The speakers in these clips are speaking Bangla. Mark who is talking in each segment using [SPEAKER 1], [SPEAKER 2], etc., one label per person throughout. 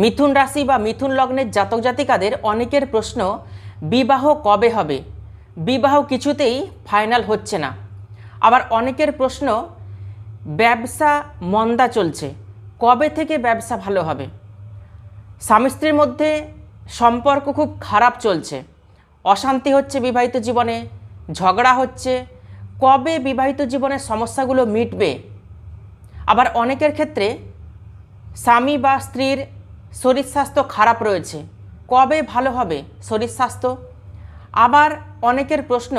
[SPEAKER 1] মিথুন রাশি বা মিথুন লগ্নের জাতক জাতিকাদের অনেকের প্রশ্ন, বিবাহ কবে হবে? বিবাহ কিছুতেই ফাইনাল হচ্ছে না। আবার অনেকের প্রশ্ন, ব্যবসা মন্দা চলছে, কবে থেকে ব্যবসা ভালো হবে? স্বামী স্ত্রীর মধ্যে সম্পর্ক খুব খারাপ চলছে, অশান্তি হচ্ছে বিবাহিত জীবনে, ঝগড়া হচ্ছে, কবে বিবাহিত জীবনের সমস্যাগুলো মিটবে? আবার অনেকের ক্ষেত্রে স্বামী বা স্ত্রীর শরীর স্বাস্থ্য খারাপ রয়েছে। কবে ভালো হবে শরীর স্বাস্থ্য? আবার অনেকের প্রশ্ন,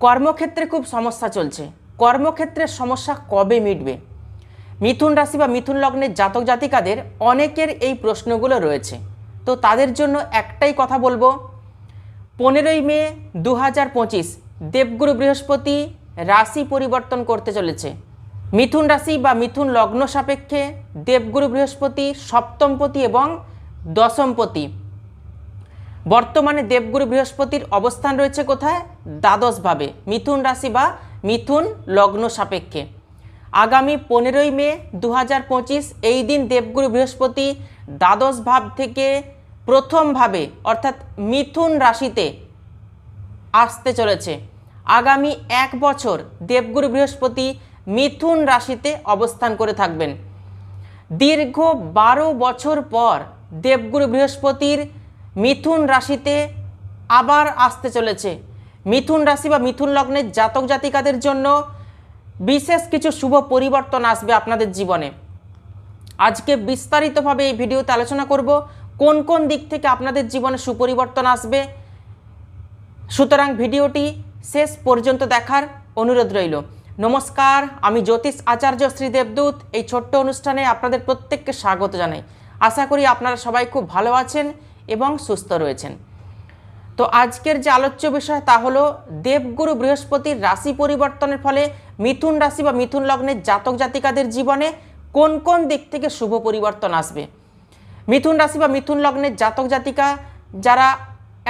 [SPEAKER 1] কর্মক্ষেত্রে খুব সমস্যা চলছে। কর্মক্ষেত্রের সমস্যা কবে মিটবে? মিথুন রাশি বা মিথুন লগ্নের জাতক জাতিকাদের অনেকের এই প্রশ্নগুলো রয়েছে। তো তাদের জন্য একটাই কথা বলব, পনেরোই মে দু হাজার পঁচিশ দেবগুরু বৃহস্পতি রাশি পরিবর্তন করতে চলেছে। মিথুন রাশি বা মিথুন লগ্ন সাপেক্ষে দেবগুরু বৃহস্পতি, সপ্তমপতি এবং দশমপতি। বর্তমানে দেবগুরু বৃহস্পতির অবস্থান রয়েছে কোথায়? দ্বাদশভাবে, মিথুন রাশি বা মিথুন লগ্ন সাপেক্ষে। আগামী পনেরোই মে দু হাজার পঁচিশ, এই দিন দেবগুরু বৃহস্পতি দ্বাদশ ভাব থেকে প্রথমভাবে, অর্থাৎ মিথুন রাশিতে আসতে চলেছে। আগামী এক বছর দেবগুরু বৃহস্পতি মিথুন রাশিতে অবস্থান করে থাকবেন। দীর্ঘ বারো বছর পর দেবগুরু বৃহস্পতির মিথুন রাশিতে আবার আসতে চলেছে। মিথুন রাশি বা মিথুন লগ্নের জাতক জাতিকাদের জন্য বিশেষ কিছু শুভ পরিবর্তন আসবে আপনাদের জীবনে। আজকে বিস্তারিতভাবে এই ভিডিওতে আলোচনা করব, কোন কোন দিক থেকে আপনাদের জীবনে সুপরিবর্তন আসবে। সুতরাং ভিডিওটি শেষ পর্যন্ত দেখার অনুরোধ রইল। নমস্কার, আমি জ্যোতিষ আচার্য শ্রী দেবদূত। এই ছোট্ট অনুষ্ঠানে আপনাদের প্রত্যেককে স্বাগত জানাই। আশা করি আপনারা সবাই খুব ভালো আছেন এবং সুস্থ রয়েছেন। তো আজকের যে আলোচ্য বিষয় তা হলো, দেবগুরু বৃহস্পতির রাশি পরিবর্তনের ফলে মিথুন রাশি বা মিথুন লগ্নের জাতক জাতিকাদের জীবনে কোন কোন দিক থেকে শুভ পরিবর্তন আসবে? মিথুন রাশি বা মিথুন লগ্নের জাতক জাতিকা যারা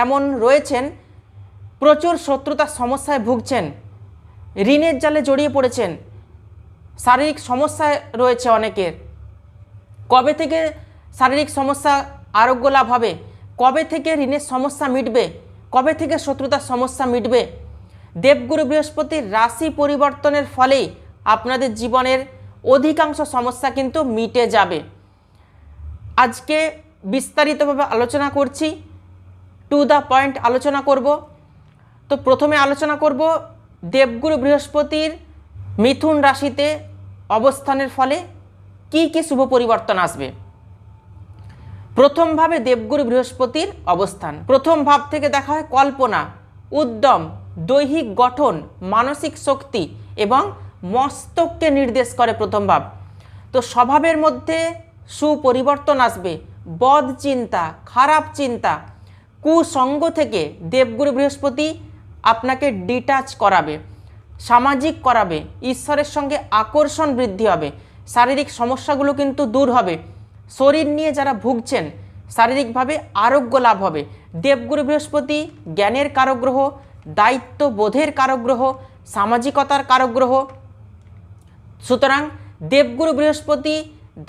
[SPEAKER 1] এমন রয়েছেন, প্রচুর শত্রুতার সমস্যায় ভুগছেন ঋণের জালে জড়িয়ে পড়েছেন। শারীরিক সমস্যায় রয়েছে অনেকের। কবে থেকে শারীরিক সমস্যা আরোগ্য লাভ হবে? কবে থেকে ঋণের সমস্যা মিটবে? কবে থেকে শত্রুতার সমস্যা মিটবে? দেবগুরু বৃহস্পতির রাশি পরিবর্তনের ফলেই আপনাদের জীবনের অধিকাংশ সমস্যা কিন্তু মিটে যাবে। আজকে বিস্তারিতভাবে আলোচনা করছি। টু দ্য পয়েন্ট আলোচনা করব। তো প্রথমে আলোচনা করব দেবগুরু বৃহস্পতির মিথুন রাশিতে অবস্থানের ফলে কি কি শুভ পরিবর্তন আসবে? প্রথমভাবে দেবগুরু বৃহস্পতির অবস্থান। প্রথম ভাব থেকে দেখা হয় কল্পনা, উদ্যম, দৈহিক গঠন, মানসিক শক্তি এবং মস্তককে নির্দেশ করে প্রথম ভাব। তো স্বভাবের মধ্যে সুপরিবর্তন আসবে। বদ চিন্তা, খারাপ চিন্তা, কুসঙ্গ থেকে দেবগুরু বৃহস্পতি আপনাকে ডিটাচ করাবে, সামাজিক করাবে, ঈশ্বরের সঙ্গে আকর্ষণ বৃদ্ধি হবে, শারীরিক সমস্যাগুলো কিন্তু দূর হবে। শরীর নিয়ে যারা ভুগছেন, শারীরিকভাবে আরোগ্য লাভ হবে। দেবগুরু বৃহস্পতি জ্ঞানের কারগ্রহ দায়িত্ব বোধের কারগ্রহ, সামাজিকতার কারগ্রহ। সুতরাং দেবগুরু বৃহস্পতি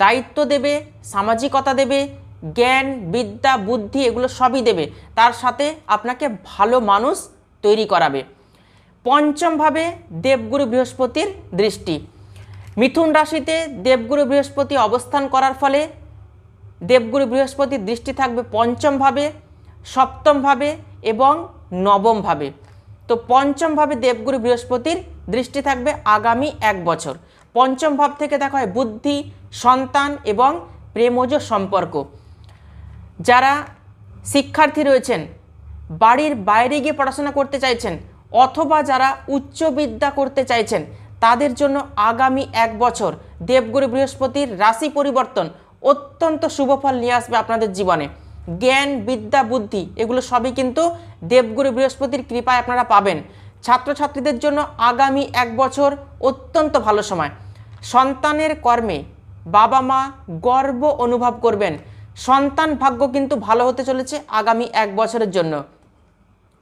[SPEAKER 1] দায়িত্ব দেবে, সামাজিকতা দেবে, জ্ঞান, বিদ্যা, বুদ্ধি এগুলো সবই দেবে। তার সাথে আপনাকে ভালো মানুষ তৈরি করাবে। পঞ্চমভাবে দেবগুরু বৃহস্পতির দৃষ্টি। মিথুন রাশিতে দেবগুরু বৃহস্পতি অবস্থান করার ফলে দেবগুরু বৃহস্পতির দৃষ্টি থাকবে পঞ্চমভাবে, সপ্তমভাবে এবং নবমভাবে। তো পঞ্চমভাবে দেবগুরু বৃহস্পতির দৃষ্টি থাকবে আগামী এক বছর। পঞ্চম ভাব থেকে দেখা হয় বুদ্ধি, সন্তান এবং প্রেমজ সম্পর্ক। যারা শিক্ষার্থী রয়েছেন বাড়ির বাইরে গিয়ে পড়াশোনা করতে চাইছেন অথবা যারা উচ্চ বিদ্যা করতে চাইছেন, তাদের জন্য আগামী এক বছর দেবগুরু বৃহস্পতির রাশি পরিবর্তন অত্যন্ত শুভফল নিয়ে আসবে আপনাদের জীবনে। জ্ঞান, বিদ্যা, বুদ্ধি, এগুলো সবই কিন্তু দেবগুরু বৃহস্পতির কৃপায় আপনারা পাবেন। ছাত্রছাত্রীদের জন্য আগামী এক বছর অত্যন্ত ভালো সময়। সন্তানের কর্মে বাবা মা গর্ব অনুভব করবেন। সন্তান ভাগ্য কিন্তু ভালো হতে চলেছে আগামী এক বছরের জন্য।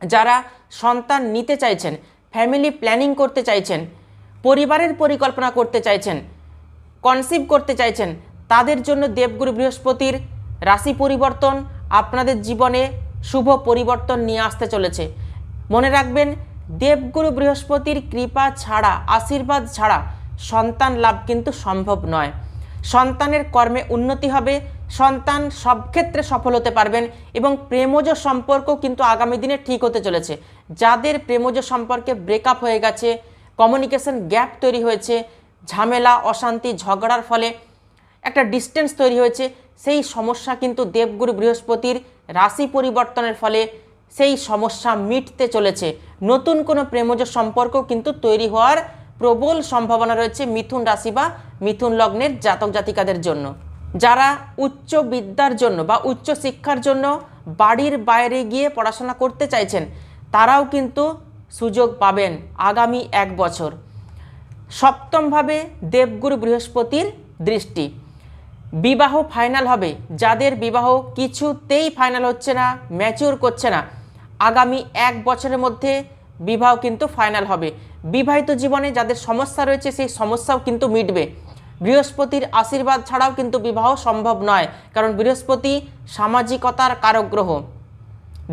[SPEAKER 1] যারা সন্তান নিতে চাইছেন ফ্যামিলি প্ল্যানিং করতে চাইছেন, পরিবারের পরিকল্পনা করতে চাইছেন কনসিভ করতে চাইছেন, তাদের জন্য দেবগুরু বৃহস্পতির রাশি পরিবর্তন আপনাদের জীবনে শুভ পরিবর্তন নিয়ে আসতে চলেছে। মনে রাখবেন, দেবগুরু বৃহস্পতির কৃপা ছাড়া, আশীর্বাদ ছাড়া সন্তান লাভ কিন্তু সম্ভব নয়। সন্তানের কর্মে উন্নতি হবে সন্তান সব ক্ষেত্রে সফল হতে পারবেন এবং প্রেমজ সম্পর্ক কিন্তু আগামী দিনে ঠিক হতে চলেছে। যাদের প্রেমজ সম্পর্কে ব্রেকআপ হয়ে গেছে কমিউনিকেশন গ্যাপ তৈরি হয়েছে, ঝামেলা, অশান্তি, ঝগড়ার ফলে একটা ডিস্টেন্স তৈরি হয়েছে, সেই সমস্যা কিন্তু দেবগুরু বৃহস্পতির রাশি পরিবর্তনের ফলে সেই সমস্যা মিটতে চলেছে। নতুন কোনো প্রেমজ সম্পর্ক কিন্তু তৈরি হওয়ার প্রবল সম্ভাবনা রয়েছে মিথুন রাশি বা মিথুন লগ্নের জাতক জাতিকাদের জন্য। যারা উচ্চ বিদ্যার জন্য বা উচ্চ শিক্ষার জন্য বাড়ির বাইরে গিয়ে পড়াশোনা করতে চাইছেন, তারাও কিন্তু সুযোগ পাবেন আগামী এক বছর। সপ্তমভাবে দেবগুরু বৃহস্পতির দৃষ্টি। বিবাহ ফাইনাল হবে। যাদের বিবাহ কিছুতেই ফাইনাল হচ্ছে না, ম্যাচিওর করছে না, আগামী এক বছরের মধ্যে বিবাহ কিন্তু ফাইনাল হবে। বিবাহিত জীবনে যাদের সমস্যা রয়েছে, সেই সমস্যাও কিন্তু মিটবে। বৃহস্পতির আশীর্বাদ ছাড়াও কিন্তু বিবাহ সম্ভব নয়, কারণ বৃহস্পতি সামাজিকতার কারক গ্রহ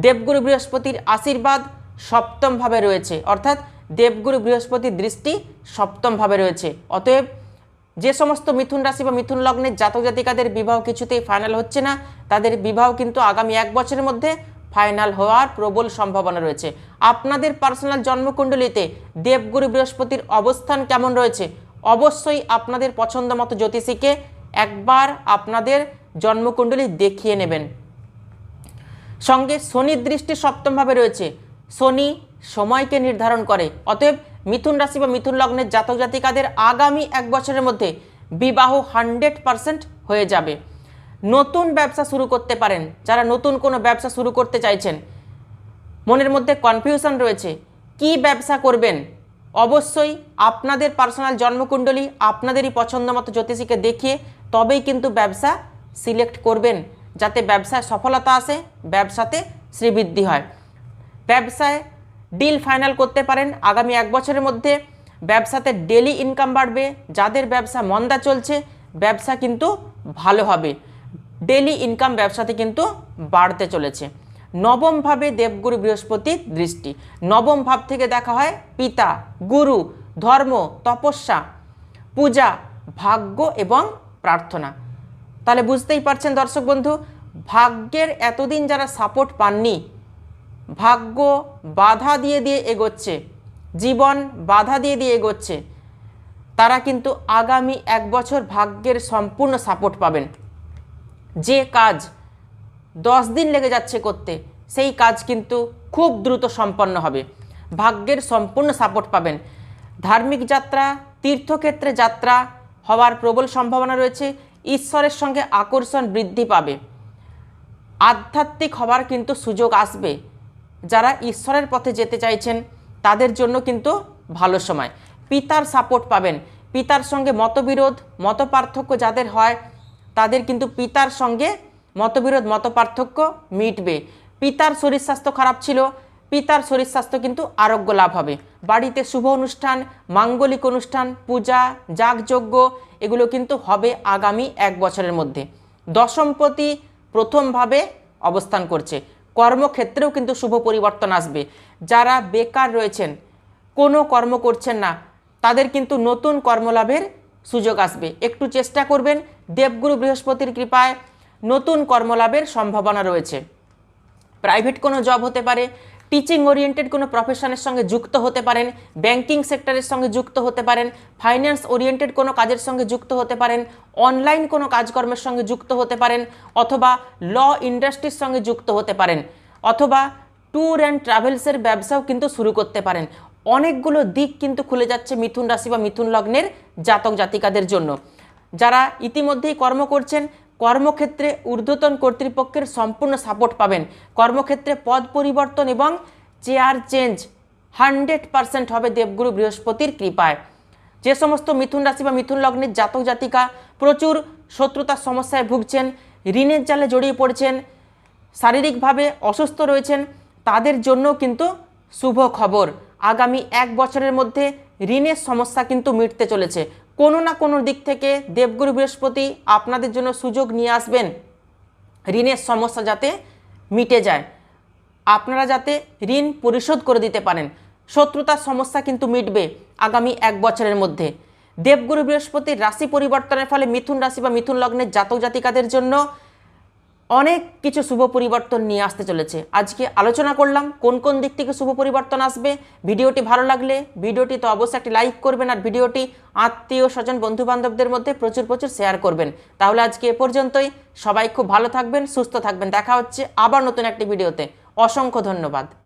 [SPEAKER 1] দেবগুরু বৃহস্পতির আশীর্বাদ সপ্তমভাবে রয়েছে, অর্থাৎ দেবগুরু বৃহস্পতির দৃষ্টি সপ্তমভাবে রয়েছে। অতএব যে সমস্ত মিথুন রাশি বা মিথুন লগ্নের জাতক জাতিকাদের বিবাহ কিছুতেই ফাইনাল হচ্ছে না, তাদের বিবাহ কিন্তু আগামী এক বছরের মধ্যে ফাইনাল হওয়ার প্রবল সম্ভাবনা রয়েছে। আপনাদের পার্সোনাল জন্মকুণ্ডলিতে দেবগুরু বৃহস্পতির অবস্থান কেমন রয়েছে? অবশ্যই আপনাদের পছন্দ মতো জ্যোতিষীকে একবার আপনাদের জন্মকুণ্ডলী দেখিয়ে নেবেন। সঙ্গে শনির দৃষ্টি সপ্তমভাবে রয়েছে। শনি সময়কে নির্ধারণ করে। অতএব মিথুন রাশি বা মিথুন লগ্নের জাতক জাতিকাদের আগামী এক বছরের মধ্যে বিবাহ হান্ড্রেড পারসেন্ট হয়ে যাবে। নতুন ব্যবসা শুরু করতে পারেন। যারা নতুন কোনো ব্যবসা শুরু করতে চাইছেন, মনের মধ্যে কনফিউশন রয়েছে, কি ব্যবসা করবেন? অবশ্যই আপনাদের পার্সোনাল জন্মকুণ্ডলী আপনাদেরই পছন্দ মতো জ্যোতিষীকে দেখিয়ে তবেই কিন্তু ব্যবসা সিলেক্ট করবেন, যাতে ব্যবসায় সফলতা আসে, ব্যবসাতে শ্রীবৃদ্ধি হয়। ব্যবসায় ডিল ফাইনাল করতে পারেন, আগামী এক বছরের মধ্যে ব্যবসাতে ডেলি ইনকাম বাড়বে, যাদের ব্যবসা মন্দা চলছে, ব্যবসা কিন্তু ভালো হবে। ডেলি ইনকাম ব্যবসাতে কিন্তু বাড়তে চলেছে। নবম ভাবে দেবগুরু বৃহস্পতির দৃষ্টি। নবম ভাব থেকে দেখা হয় পিতা, গুরু, ধর্ম, তপস্যা, পূজা, ভাগ্য এবং প্রার্থনা। তাহলে বুঝতেই পারছেন দর্শক বন্ধু, ভাগ্যের এতদিন যারা সাপোর্ট পাননি, ভাগ্য বাধা দিয়ে দিয়ে এগোচ্ছে, জীবন বাধা দিয়ে দিয়ে এগোচ্ছে, তারা কিন্তু আগামী এক বছর ভাগ্যের সম্পূর্ণ সাপোর্ট পাবেন। যে কাজ দশ দিন লেগে যাচ্ছে করতে, সেই কাজ কিন্তু খুব দ্রুত সম্পন্ন হবে। ভাগ্যের সম্পূর্ণ সাপোর্ট পাবেন। ধার্মিক যাত্রা, তীর্থক্ষেত্রে যাত্রা হওয়ার প্রবল সম্ভাবনা রয়েছে, ঈশ্বরের সঙ্গে আকর্ষণ বৃদ্ধি পাবে। আধ্যাত্মিক হওয়ার কিন্তু সুযোগ আসবে। যারা ঈশ্বরের পথে যেতে চাইছেন, তাদের জন্য কিন্তু ভালো সময়। পিতার সাপোর্ট পাবেন। পিতার সঙ্গে মতবিরোধ, মতপার্থক্য যাদের হয়, তাদের কিন্তু পিতার সঙ্গে মতবিরোধ, মতপার্থক্য মিটবে। পিতার শরীর স্বাস্থ্য খারাপ ছিল। পিতার শরীর স্বাস্থ্য কিন্তু আরোগ্য লাভ হবে। বাড়িতে শুভ অনুষ্ঠান, মাঙ্গলিক অনুষ্ঠান, পূজা, যাগযজ্ঞ, এগুলো কিন্তু হবে আগামী এক বছরের মধ্যে। দশমপতি প্রথমভাবে অবস্থান করছে। কর্মক্ষেত্রেও কিন্তু শুভ পরিবর্তন আসবে। যারা বেকার রয়েছেন, কোনো কর্ম করছেন না, তাদের কিন্তু নতুন কর্মলাভের সুযোগ আসবে। একটু চেষ্টা করবেন। দেবগুরু বৃহস্পতির কৃপায় নতুন কর্মলাভের সম্ভাবনা রয়েছে। প্রাইভেট কোনো জব হতে পারে, টিচিং ওরিয়েন্টেড কোনো প্রফেশনের সঙ্গে যুক্ত হতে পারেন, ব্যাংকিং সেক্টরের সঙ্গে যুক্ত হতে পারেন, ফাইন্যান্স ওরিয়েন্টেড কোনো কাজের সঙ্গে যুক্ত হতে পারেন, অনলাইন কোনো কাজকর্মের সঙ্গে যুক্ত হতে পারেন, অথবা ল ইন্ডাস্ট্রির সঙ্গে যুক্ত হতে পারেন, অথবা ট্যুর অ্যান্ড ট্রাভেলসের ব্যবসাও কিন্তু শুরু করতে পারেন। অনেকগুলো দিক কিন্তু খুলে যাচ্ছে মিথুন রাশি বা মিথুন লগ্নের জাতক জাতিকাদের জন্য। যারা ইতিমধ্যেই কর্ম করছেন কর্মক্ষেত্রে ঊর্ধ্বতন কর্তৃপক্ষের সম্পূর্ণ সাপোর্ট পাবেন। কর্মক্ষেত্রে পদ পরিবর্তন এবং চেয়ার চেঞ্জ হান্ড্রেড পারসেন্ট হবে দেবগুরু বৃহস্পতির কৃপায়। যে সমস্ত মিথুন রাশি বা মিথুন লগ্নের জাতক জাতিকা প্রচুর শত্রুতার সমস্যায় ভুগছেন, ঋণের জালে জড়িয়ে পড়ছেন, শারীরিকভাবে অসুস্থ রয়েছেন, তাদের জন্য কিন্তু শুভ খবর। আগামী এক বছরের মধ্যে ঋণের সমস্যা কিন্তু মিটতে চলেছে। কোনো না কোনো দিক থেকে দেবগুরু বৃহস্পতি আপনাদের জন্য সুযোগ নিয়ে আসবেন। ঋণের সমস্যা যাতে মিটে যায়। আপনারা যাতে ঋণ পরিশোধ করে দিতে পারেন। শত্রুতার সমস্যা কিন্তু মিটবে আগামী এক বছরের মধ্যে। দেবগুরু বৃহস্পতির রাশি পরিবর্তনের ফলে মিথুন রাশি বা মিথুন লগ্নের জাতক জাতিকাদের জন্য অনেক কিছু শুভ পরিবর্তন নিয়ে আসতে চলেছে। আজকে আলোচনা করলাম কোন কোন দিক থেকে শুভ পরিবর্তন আসবে। ভিডিওটি ভালো লাগলে ভিডিওটি তো অবশ্যই একটি লাইক করবেন আর ভিডিওটি আত্মীয় স্বজন বন্ধুবান্ধবদের মধ্যে প্রচুর প্রচুর শেয়ার করবেন। তাহলে আজকে এ পর্যন্তই। সবাই খুব ভালো থাকবেন, সুস্থ থাকবেন। দেখা হচ্ছে আবার নতুন একটি ভিডিওতে। অসংখ্য ধন্যবাদ।